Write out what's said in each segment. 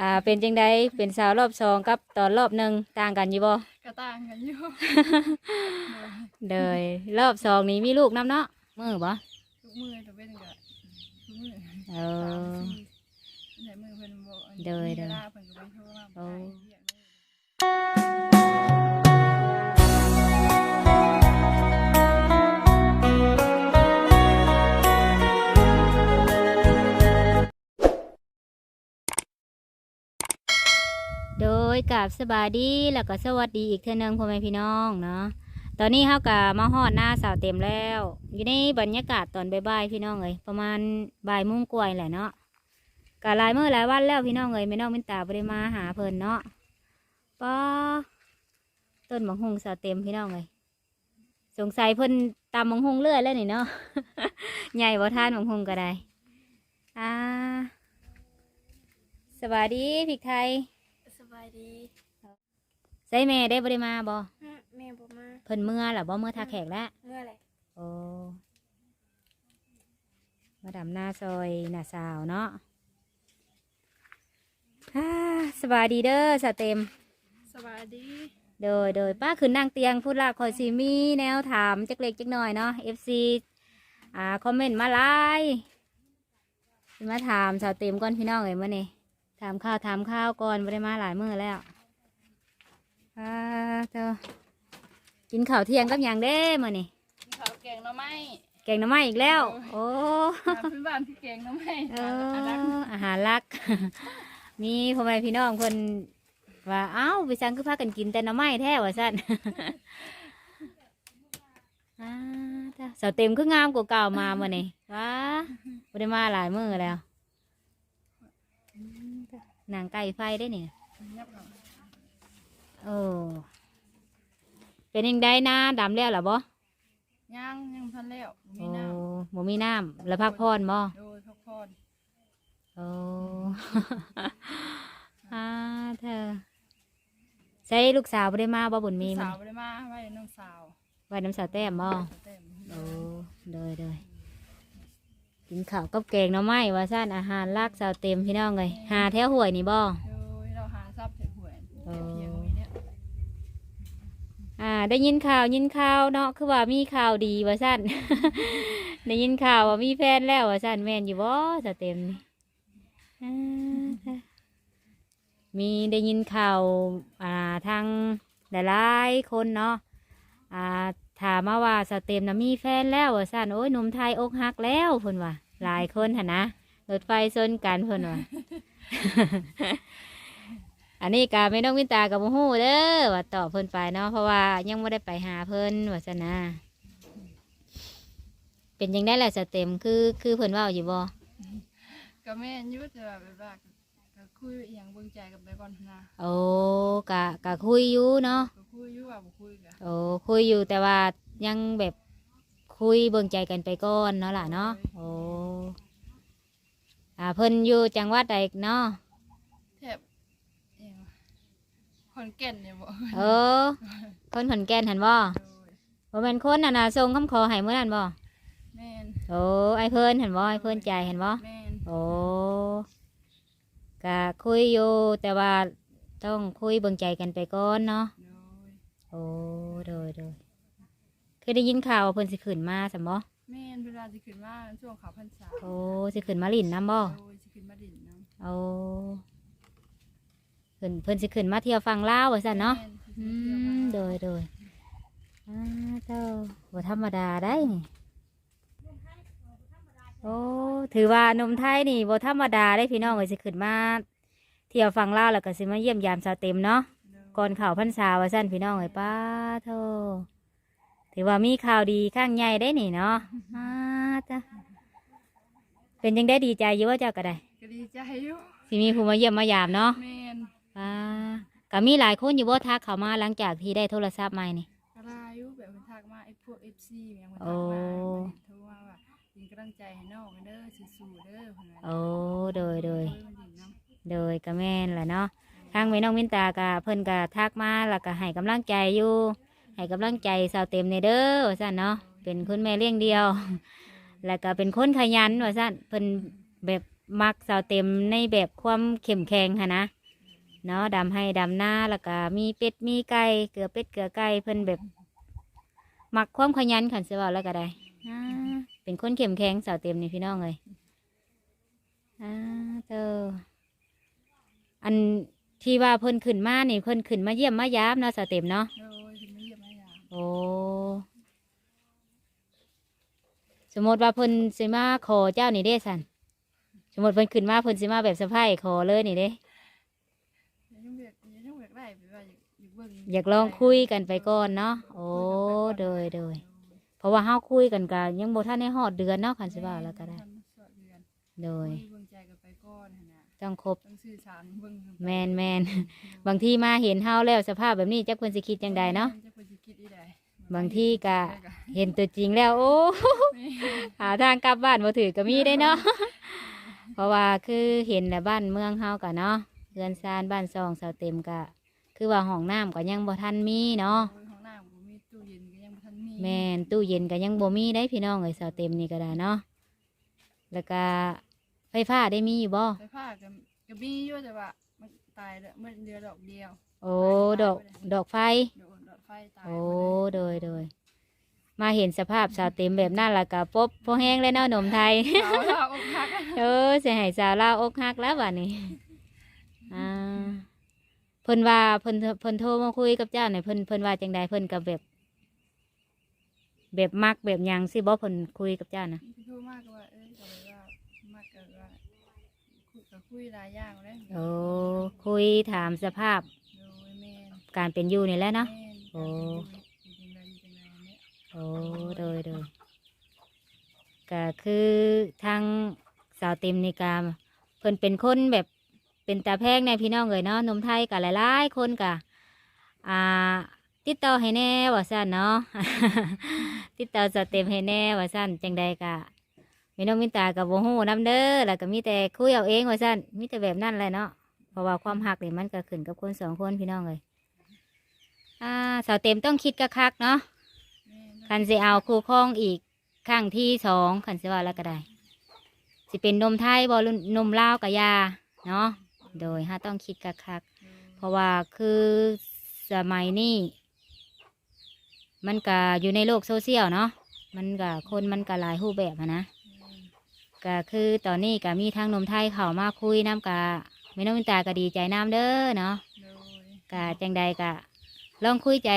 อ่าเป็นจังใดเป็นสาวรอบสองกับตอนรอบหนึ่งต่างกันอยู่บ่กระต่างกันอยู่ เดยรอบสองนี้มีลูกน้ำเนาะมือบ่ทุกมือจะเป็นกับทุกมือเอสามอ สี่ใส่มือเพิ่นบอกอันนี้เด้อมีเด้อเวลาเพิ่นก็ไปโทรมาโอ้ไปเรียกเลย โดยกับสบายดีแล้วก็สวัสดีอีกเทื่อนึงพ่อแม่พี่น้องเนาะตอนนี้เฮากะมาฮอดหน้าสาวเต็มแล้ว อยู่ในบรรยากาศตอนบ่ายๆพี่น้องเอ้ยประมาณบ่ายโมงกว่านี่แหละเนาะกะหลายเมื้อหลายวันแล้วพี่น้องเอ้ยแม่น้องมินตาบ่ได้มาหาเพิ่นเนาะป้าต้นบังฮงสาวเต็มพี่น้องเอ้ยสงสัยเพิ่นตำบังฮงเรื่อยแล้วนี่เนาะใหญ่บ่ท่านบังฮงก็ได้อ่าสวัสดีพี่ไทย บายดีใส่แม่ได้บริมาบ่แม่บ่มาเพิ่นเมื่อหรอบ่เมื่อทาแขกแล้วเมื่อไหร่โอ้มาดำหน้าซอยหน้าสาวเนาะฮ่าสบายดีเด้อสเต็ม สบายดีโดยโดยป้าขึ้นนั่งเตียงพูดละคอยซีมีแนวถามจักเล็กจักหน่อยเนาะ FC อ่าคอมเมนต์มาไลน์สิมาถามสาวเต็มก่อนพี่น้องเอ้ยมื่อนี้ ถามข้าวถามข้าวก่อนไม่ได้มาหลายมื้อแล้วอ่าเธอกินข้าวเที่ยงกับหยังเด้มื่อนี้กินข้าวแกงหน่อไม้แกงหน้ำไม้อีกแล้ว โอ้อาหารพื้นบ้านที่แกงหน่อไม้เออาหารออาหารลัก มีพ่อแม่พี่น้องคนว่าเอ้าไปสั่งคือพากันกินแต่หน้ำไม้แท้ว่าสั่นอ่าจ้ะเสาเต็มคืองามกว่าเก่ามาเมื่อนี่ว้าไม่ได้มาหลายมื้อแล้ว หนังไก่ไฟได้เนี่ยยับเอาโอ้เป็นยังไงนะดำแล้วเหรอบ่ย่างยังพันแล้วมีโอ้น้บ่มีน้ำแล้วพักผ่อนบ่ำโดยพักผ่อนโอ้อาเธอใช่ลูกสาวบ่ได้มาบ่บุญมีสามันวบ่ได้มาไว้น้องสาวไว้น้ำสาวแต้มบ่เต็มโอ้เดยเดย กินข้าวกับแกงหน่อไม้ว่าซ่านอาหารลากสาวเต็มพี่น้องเลยหาแถวห่วยนี่บ่โดยเราหาทรัพย์เสร็จหวยโอ้เพียงมีเนี่ยอ่า ได้ยินข่าวยินข่าวเนาะคือว่ามีข่าวดีว่าซ่าน ได้ยินข่าวว่ามีแฟนแล้วว่าซ่านแม่นอยู่บ่สาวเต็มนี่อ่าเธอมีได้ยินข่าวอ่าทางหลายๆคนเนาะอ่าถามมาว่าสาวเต็มนะมีแฟนแล้วว่าซ่านโอ้ยหนุ่มไทยอกหักแล้วเพิ่นว่า หลายคนหั่นนะรถไฟชนกันเพิ่นว่า อันนี้กาไม่ต้องวินตากับโมฮู้เด้อว่าตอบเพิ่นไปเนาะเพราะว่ายังไม่ได้ไปหาเพิ่นว่าซะนะเป็นยังได้แหละสเต็มคือคือเพิ่นเว่าอยู่บ่ก็แม่นอยุแต่ว่าแบบว่าก็คุยอหย่างเบิ่งใจกับไปก่อนนะโอ้กะกะคุยอยู่เนาะก็คุยอยู่ว่าบ่คุยกะโอ้คุยอยู่แต่ว่ายังแบบ คุยเบิ่งใจกันไปก่อนเนาะล่ะเนาะโอ้อ่าเพิ่นอยู่จังหวัดใดเนาะแทบอหยังวะขอนแก่นเนี่ยบ่เออคนขอนแก่นหันบ่โดยบ่แม่นคนน่ะนะส่งคำขอให้เมื่อนั้นบ่แม่นโอ้ไอ้เพิ่นหันบ่ไอ้เพิ่นใจหันบ่ แม่นโอ้กะคุยอยู่แต่ว่าต้องคุยเบิ่งใจกันไปก่อนเนาะ โดย โอ้โดยโดยเคยได้ยินข่าวว่าเพิ่นสิขึ้นมาสมบ่แม่นเวลาสิขึ้นมาช่วงเขาพรรษาโอ้สิขึ้นมาลินน้ำบ่โดยสิขึ้นมาดินน้ำโอ้เพิ่นเพิ่นสิขึ้นมาเที่ยวฟังลาวว่าซั่นเนาะแม่สิอืเที่ยวมมาโดยโดยอ่าเจ้าบ่ธรรมดาได้นี่โอ้ถือว่าหนมไทยนี่บ่ธรรมดาได้พี่น้องเอ้ยสิขึ้นมาเที่ยวฟังลาวแล้วก็สิมาเยี่ยมยามสาวเต็มเนาะโดยก่อนข่าวพรรษาว่าสั้นพี่น้องไอ้ป้าโท ถือว่ามีข่าวดีข้างใหญ่ได้นี่เนาะอ่าจ้ะเป็นยังได้ดีใจอยู่ว่าเจ้าก็ได้ก็ดีใจอยู่สิมีผู้มาเยี่ยมมายามเนาะแม่นป้าก็มีหลายคนอยู่ว่าทักเขามาหลังจากที่ได้โทรศัพท์ใหม่นี่ก็ลาอยู่แบบเพิ่นทักมาไอ้พวก FC แม่งเพิ่นโอ้ทักมาเพิ่นโทรมาว่าเป็นกำลังใจให้น้องเด้อสู้ๆเด้อเพิ่นว่าโอ้โดยโดยคุมาดินน้ำโดยก็แม่นแหละเนาะทางแม่น้องมินตากะเพิ่นกะทักมาแล้วก็ให้กำลังใจอยู่ ให้กำลังใจสาวเต็มในเด้อว่าซั่นเนาะเป็นคุณแม่เลี้ยงเดียว แล้วก็เป็นคนขยันว่าซั่นเพิ่นแบบมักสาวเต็มในแบบความเข้มแข็งค่ะนะเนาะดำให้ดำหน้าแล้วก็มีเป็ดมีไก่เกลือเป็ดเกลือไก่เพิ่นแบบมักความขยันขันเสยว่าแล้วก็ได้อ่าเป็นคนเข้มแข็งสาวเต็มนี่พี่น้องเลยอ่าเธออันที่ว่าเพิ่นขึ้นมานี่เพิ่นขึ้นมาเยี่ยมมายามเนาะสาวเต็มเนาะ โดย อ้สมมติว่าเพิ่นสิมาขอเจ้านี่เด้สันสมมติเพิ่นขึ้นมาเพิ่นสิมาแบบสะพายขอเลยนี่เด้ ยังเบียกยังเบียกได้ไปว่าอยากอยากเบิ่งอยากลองคุยกันไปก่อนเนาะโอ้โดยโดยเพราะว่าเฮาคุยกันก็ยังบ่ทันได้ฮอดเดือนเนาะคันสิว่าแล้วก็ได้ โดย เบิ่งใจกันไปก่อนหั่นนะต้องครบต้องสื่อสารเบิ่งกันไปแมนแมน บางทีมาเห็นเฮาแล้วสภาพแบบนี้จักเพิ่นสิคิดจังใดเนาะ จะเพิ่นสิ คิดอีใดบางทีก็เห็นตัวจริงแล้ว โอ้หาทางกลับบ้านบ่ถือก็มีได้เนาะเพราะว่าคือเห็นแหละบ้านเมืองเฮาก็เนาะเรือนซานบ้านซองเสาเต็มก็คือว่าห้องน้ำก็ยังบ่ทันมีเนาะโอ้ยของน้ำบ่มีตู้เย็นก็ยังบ่ทันมีแม่นตู้เย็นก็ยังบ่มีได้พี่น้องเอ้ยเสาเต็มนี่ก็ได้เนาะแล้วก็ไฟฟ้าได้มีอยู่บ่ไฟฟ้าก็ก็มีอยู่แต่ว่ามันตายแล้วมันเดือดอกเดียว โอ้ดอกดอกไฟโดนดอกไฟ ตายโอ้โดยโดยมาเห็นสภาพสาวเต็มแบบนั้นและก็ปบพอแห้งแล้วเนาะหนมไทยเอาละอกหักเออเสียหายสาวลาวอกหักแล้วบัดนี้อ่าเพิ่นว่าเพิ่นเพิ่นโทรมาคุยกับเจ้าหน่อยเพิ่นเพิ่นว่าจังใดเพิ่นกับแบบ แบบมักแบบหยังสิบ่เพิ่นคุยกับเจ้านะพี่ทูมากก็ว่าเอ้ยก็เลยว่ามากก็ว่าคุยก็คุยหลายอย่างเลยโอ้คุยถามสภาพโดยแม่นการเป็นอยู่นี่แหละเนาะแม่น โอ้อยู่จังไดอยู่จังไดเนี่ยโอ้โดยโดยก็คือทางสาวเต็มในกาเพิ่นเป็นคนแบบเป็นตาแพงในพี่น้องเลยเนาะนมไทยกับหลายๆคนกะอ่าติดต่อให้แน่ว่าสั้นเนาะติดต่อสาวเต็มให้แน่ว่าสั้นจังใดกะมีน้องมิตากับโบฮูน้ำเด้อแล้วก็มีแต่คุยเอาเองว่าสั้นมีแต่แบบนั่นเลยเนาะเพราะว่าความหักนี่มันก็ขึ้นกับคนสองคนพี่น้องเลย อ่าสาวเต็มต้องคิดกะคักๆเนาะแม่นคันสิเอาคู่ครองอีกครั้งที่สองคันสิว่าแล้วก็ได้สิเป็นนมไทยบอลนมลาวกับยาเนาะโดยห้าต้องคิดกักคักๆเพราะว่าคือสมัยนี้มันก็อยู่ในโลกโซเชียลเนาะมันก็คนมันก็หลายรูปแบบอะนะก็คือตอนนี้ก็มีทางนมไทยเข้ามาคุยน้ำกะไม่น้องมินตาก็ดีใจน้ำเด้อเนาะโดยกะจังใดกะ ลองคุยใจ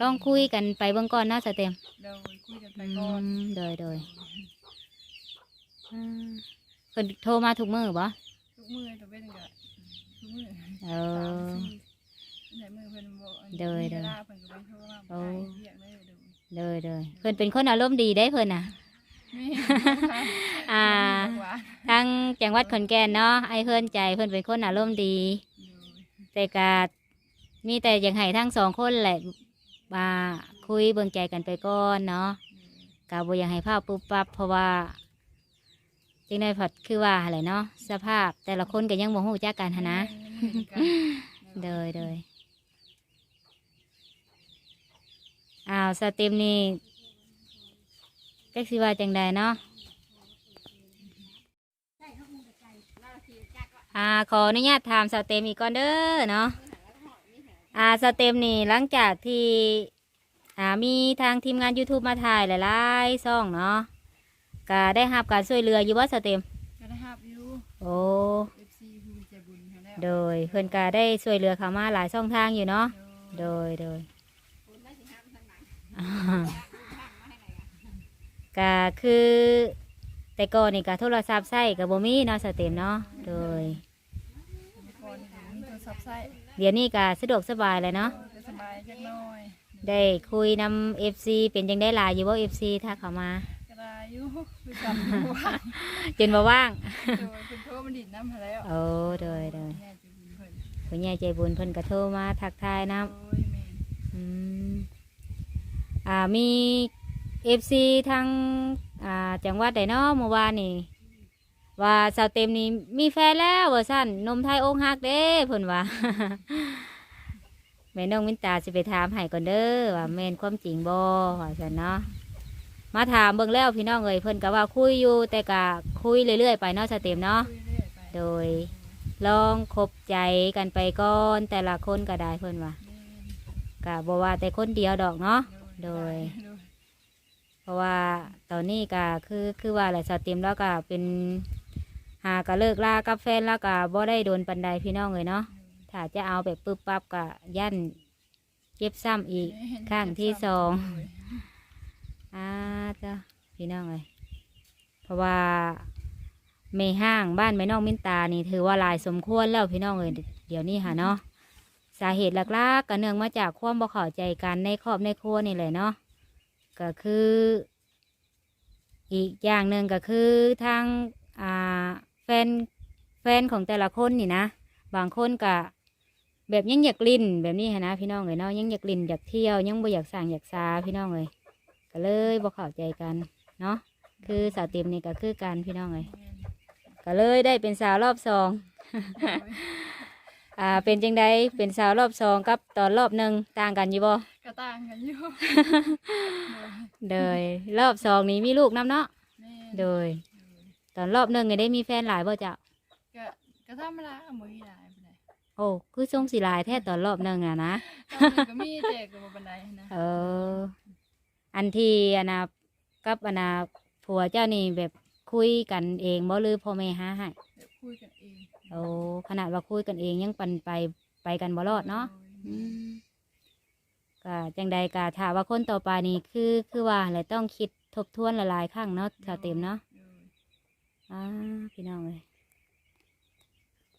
ลองคุยกันไปเบื้องก่อนเนาะสเต็มโดยคุยกันไปก่อนอืมโดยโดยอืมเพิ่นโทรมาทุกมือบ่ทุกมื้อตัวเป็นก็ทุกมื้อเอสามอสี่ไหนมือเพิ่นบอกอันนี้โดยมีโดยเวลาเพิ่นก็ไปโทรมาโอ้บอกให้เรียกเลยโดยโดยโดยเพิ่นเป็นคนอารมณ์ดีได้เพิ่นน่ะนี่อ่าหวานทางจังหวัดขอนแก่นเนาะไอ้เพิ่นใจเพิ่นเป็นคนอารมณ์ดีโดยแต่กา มีแต่อยากให้ทั้งสองคนแหละมาคุยเบิ่งใจกันไปก่อนเนาะกาบ่อยากให้ภาพปุ๊บปั๊บเพราะว่าจังได้ผัดคือว่าอะไรเนาะสภาพแต่ละคนก็ยังบ่ฮู้จักกันหั้นนะ โดยโดยอ้าวสเต็มนี่ก็สิว่าจังใดเนาะอ่าขออนุญาตถามสเต็มอีกก่อนเด้อเนาะ อ่าสเต็มนี่หลังจากที่อ่ามีทางทีมงาน YouTube มาถ่ายหลายๆซ่องเนาะก็ได้รับการช่วยเหลืออยู่ว่าสเต็มก็ได้ฮับอยู่โอ้ FC ผู้ใจบุญเขาแล้วโดยเพื่อนก็ได้ช่วยเหลือเขามาหลายช่องทางอยู่เนาะโดยโดยโดยอ่าก็คือ แต่ก่อนนี่ก็โทรศัพท์ใช้กับโบมีเนาะสเต็มเนาะโดยก่อนนี่มีโทรศัพท์ใช้ เดี๋ยวนี้ก็สะดวกสบายเลยเนาะจะสบายจักหน่อยได้คุยนำเอฟซีเป็นยังได้หลายอยู่ว่าเอฟซีถ้าเขามาก็ได้อยู่คือจำอยู่ว่าจนมาว่าง โดยคุณโทรมันดิดน้ำมาแล้วโอ้โดยโดยแม่จะบุญเพิ่นผู้ใหญ่ใจบุญเพิ่นก็โทรมาทักทายน้โอ้ยแม่ำอืมอ่ามีเอฟซีทางอ่าจังหวัดใดเนาะเมื่อวานนี่ ว่าสาวเต็มนี่มีแฟนแล้วว่าสั้นนมไทยองค์ฮักเด้เพิ่นว่าแม่น้องมินตาสิไปถามให้ก่อนเด้อว่าแม่นความจริงบ่ว่าซั่นเนาะมาถามเบิ่งแล้วพี่น้องเอ้ยเพิ่นก็ว่าคุยอยู่แต่ก็คุยเรื่อยๆไปเนาะสเต็มเนาะโดยลองคบใจกันไปก่อนแต่ละคนก็ได้เพิ่นว่าแม่นก็บ่ว่าแต่คนเดียวดอกเนาะโดยโดย เพราะว่าตอนนี้ก็คือคือว่าแหละสเต็มแล้วก็เป็น หาก็เลิกลากับแฟนแล้วก็บ่ได้โดนปันใดพี่น้องเลยเนาะถ้าจะเอาแบบปึ๊บปั๊บก็ยันเจ็บซ้ำอีกแม่นข้างที่สองโดยอ่าจ้ะพี่น้องเลยเพราะว่าไม่ห้างบ้านไม่น้องมินตานี่ถือว่าหลายสมควรแล้วพี่น้องเลยเดี๋ยวนี้ค่ะเนาะสาเหตุหลักๆก็เนื่องมาจากความบ่เข้าใจกันในครอบในครัวนี่แหละเนาะก็คือ อีกอย่างหนึ่งก็คือทางอ่าแฟ นแฟนของแต่ละคนนี่นะ บางคนก็แบบยังอยากลินแบบนี้หั้นนะพี่น้องเลยเนาะยังอยากลินอยากเที่ยวยังบ่อยากสั่งอยากซาพี่น้องเลยก็เลยบ่เข้าใจกันเนาะคือสาวเต็มนี่ก็คือกันพี่น้องเลยแม่นก็เลยได้เป็นสาวรอบสองโดยอ่าเป็นจังใดเป็นสาวรอบสองกับตอนรอบหนึ่งต่างกันอยู่บ่กระต่างกันอยู่โดยโดยรอบสองนี้มีลูกน้ำเนาะแม่นโดยต อนรอบหนึ่งนี่ได้มีแฟนหลายบ่เจ้าก็ก็ธรรมดามือหลายปานใดโอ้คือทรงสีลายแท้ตอนรอบหนึ่งอะนะตอนนี้ก็มีแต่ก็บ่ปานใดนะเออ อันที่อันนะกับอันนะผัวเจ้านี่แบบคุยกันเองบ่หรือพ่อแม่หาให้เดี๋ยวคุยกันเองโอ้ขนาดว่าคุยกันเองยังปันไปไปกันบ่รอดเนาะอืมก็จังใดก็ถ้าว่าคนต่อไปนี่คือคือว่าอะไรต้องคิดทบทวนหลายๆครั้งเนาะถ้าเต็มเนาะโดย อ่าพี่น้องเลย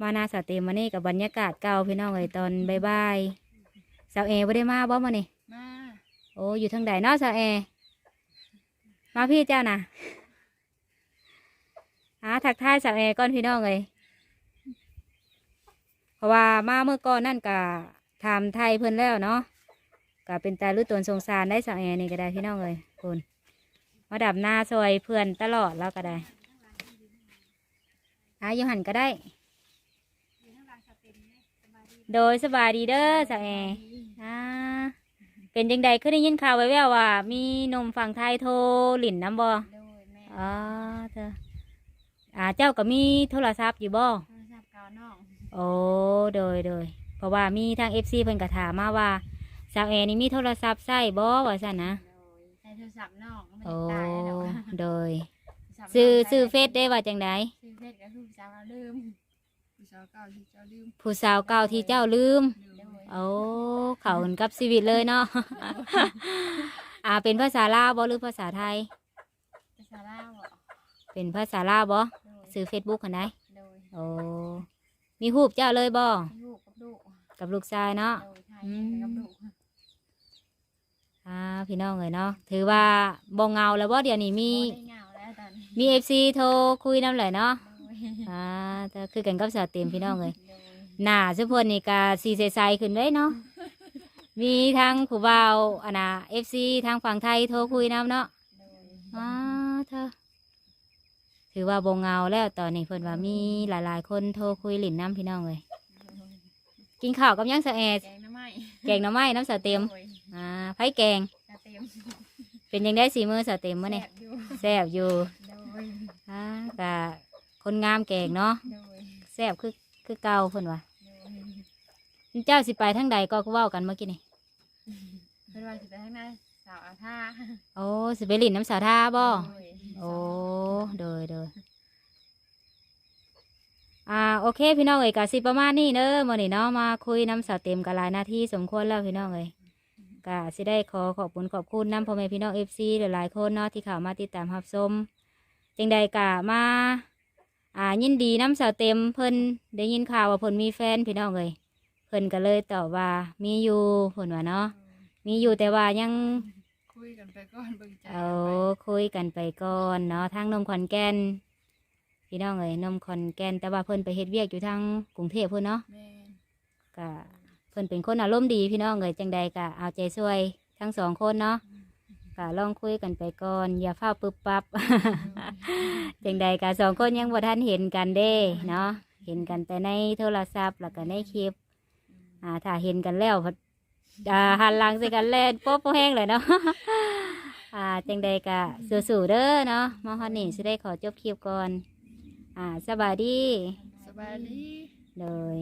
มาหนาสาวเต็มมานี่กับบรรยากาศเก่าพี่น้องเลยตอนบ่ายๆสาวเอไม่ได้มาบ่มานี่มาโอ้อยู่ทางใดเนาะสาวเอมาพี่เจ้านะอ่าทักทายสาวเอก่อนพี่น้องเลยเพราะว่ามาเมื่อก่อนนั่นก็ถามไทยเพิ่นแล้วเนาะก็เป็นตาลุตนสงสารได้สาวเอนี่ก็ได้พี่น้องเลยคุณมาดับหน้าซอยเพื่อนตลอดแล้วก็ได้ อาอยู่หันก็ได้ โดยสบายดีเด้อสาวเออ่าเป็นจังใดคือได้ยินข่าวไว้แววว่า มีหนมฝั่งไทยโทรหลินน้ำบ่โดยแม่อ๋อเธออ่าเจ้าก็มีโทรศัพท์อยู่บ่โทรศัพท์เก่าน้องโอ้โดยโดยเพราะว่ามีทางเอฟซีเพิ่นก็ถามมาว่าสาวแอนี่มีโทรศัพท์ใช้บ่ว่าซั่นนะโดยใช้โทรศัพท์น้องมันโอ้ตายแล้วดอกโดย โทรศัพท์ซื้อน้งซื้อเฟซได้ว่าจังไดาวเราลืมผู้สาวเก่าที่เจ้าลืมผู้สาวเก่าที่เจ้าลืมโดยโอ้เขาเหมือนกับชีวิตเลยเนาะ อ่าเป็นภาษาลาวบ่หรือภาษาไทย ภาษาลาวอะเป็นภาษาลาวบ่โดยซื้อเฟซบุ๊กกันได้โดยโอ้มีหูปเจ้าเลยบ่ลูกกับลูกกับลูกชายเนาะ โดยไทยอืมกับลูกอ่าพี่น้องเลยเนาะถือว่าบ่เหงาแล้วบ่เดี๋ยวนี้มี โอ้ได้เหงาแล้วตอนนี้มีเอฟซีโทรคุยน้ำไหลเนาะโดย อ่าแต่คือกันกับสาวเต็มพี่น้องเลยโดยหน้าสุพลนี่กาซีใสๆขึ้นได้เนาะมีทั้งผู้บ่าวอันน่ะเอฟซีทางฝั่งไทยโทรคุยน้ำเนาะโดยอ่าเธอถือว่าบ่เหงาแล้วตอนนี้เพิ่นว่ามีหลายๆ คนโทรคุยหลินน้ำพี่น้องเลยกินข้าวกับหยังสะแอดแกงหน้ำไม้แกงหน่อไม้น้ำสาวเต็มโดยอ่าไผแกงกระเทียมเป็นยังได้สีมือสาวเต็มมื้อนี่แซ่บอยู่แซ่บอยู่โดยอ่ากะ คนงามแกงเนาะโดยแซ่บคือคือเก่าเพิ่นว่าโดยเจ้าสิไปทางใดก็เว้ากันเมื่อกี้นี่เป็นวันสุดท้ายข้างหน้าสาวอาท่าโอ้สิไปลินน้ำสาวท่าบ่โดยโอ้โดยโดยอ่าโอเคพี่น้องเอ๋ยกะสิประมาณนี้เด้อมื้อนี้เนาะมาคุยน้ำสาวเต็มกะหลายนาทีสมควรแล้วพี่น้องเอ๋ยกะสิได้ขอขอบคุณขอบคุณน้ำพ่อแม่พี่น้อง FC หลายๆคนเนาะที่เข้ามาติดตามรับชมจังใดกะมา อ่ายินดีน้ำสาวเต็มเพิ่นได้ยินข่าวว่าเพิ่นมีแฟนพี่น้องเอ๋ยเพิ่นก็เลยตอบว่ามีอยู่เพิ่นว่าเนาะมีอยู่แต่ว่ายังคุยกันไปก่อนเบิ่งใจเอากันไปคุยกันไปก่อนเนาะทางนมขอนแก่นพี่น้องเอ๋ยนมขอนแก่นแต่ว่าเพิ่นไปเฮ็ดเวียกอยู่ทางกรุงเทพเพิ่นเนาะแม่นก็เพิ่นเป็นคนอารมณ์ดีพี่น้องเอ๋ยจังใดก็เอาใจช่วยทั้งสองคนเนาะ ก็ลองคุยกันไปก่อน อย่าเฝ้าปึ๊บปั๊บจังใดก็สองคนยังบ่ทันเห็นกันเด้เนาะเห็นกันแต่ในโทรศัพท์แล้วก็ในคลิป อ่าถ้าเห็นกันแล้วพัดอ่าหันหลังใส่กันแล่นโป๊ะโป๊ะแห้งเลยเนาะอ่าจังใดกะสู้ๆเด้อเนาะมาฮอดนี่สิได้ขอจบคลิปก่อน อ่าสบายดีสบายดี เลย